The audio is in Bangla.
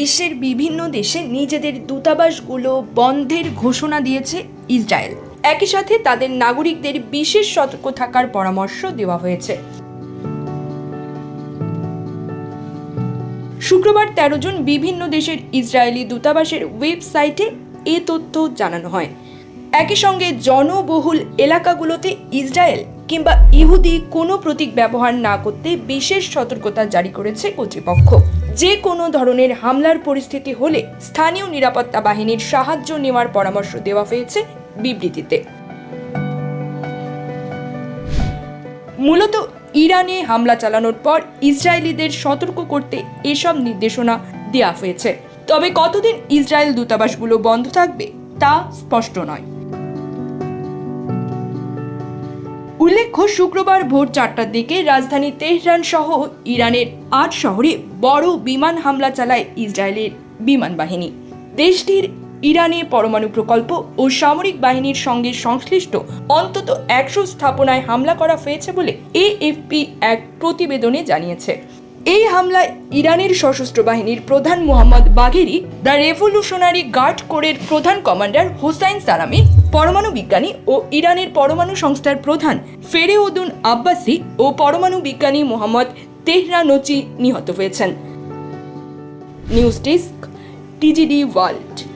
বিশ্বের বিভিন্ন দেশে নিজেদের দূতাবাসগুলো বন্ধের ঘোষণা দিয়েছে ইসরায়েল। একই সাথে তাদের নাগরিকদের বিশেষ সতর্ক থাকার পরামর্শ দেওয়া হয়েছে। শুক্রবার তেরো জন বিভিন্ন দেশের ইসরায়েলি দূতাবাসের ওয়েবসাইটে এ তথ্য জানানো হয়। একই সঙ্গে জনবহুল এলাকাগুলোতে ইসরায়েল কিংবা ইহুদি কোনো প্রতীক ব্যবহার না করতে বিশেষ সতর্কতা জারি করেছে কর্তৃপক্ষ। যে কোনো ধরনের হামলার পরিস্থিতি হলে স্থানীয় নিরাপত্তা বাহিনীর সাহায্য নেওয়ার পরামর্শ দেওয়া হয়েছে বিবৃতিতে। মূলত ইরানে হামলা চালানোর পর ইসরায়েলিদের সতর্ক করতে এসব নির্দেশনা দেওয়া হয়েছে। তবে কতদিন ইসরায়েল দূতাবাসগুলো বন্ধ থাকবে তা স্পষ্ট নয়। উল্লেখ্য, শুক্রবার ভোর চারটার দিকে রাজধানী তেহরান সহ ইরানের আট শহরে বড় বিমান হামলা চালায় ইসরায়েলের বিমান বাহিনী। দেশটির ইরানে পরমাণু প্রকল্প ও সামরিক বাহিনীর সঙ্গে সংশ্লিষ্ট অন্তত একশো স্থাপনায় হামলা করা হয়েছে বলে এএফপি এক প্রতিবেদনে জানিয়েছে। এই হামলায় ইরানের সশস্ত্র বাহিনীর প্রধান Mohammad Bagheri the revolutionary guard কোরের প্রধান কমান্ডার হোসাইন সালামি, পরমাণু বিজ্ঞানী ও ইরানের পরমাণু সংস্থার প্রধান ফেরেউদ্দিন আব্বাসি ও পরমাণু বিজ্ঞানী মোহাম্মদ তেহরানোচি নিহত হয়েছেন। News desk, TGD world.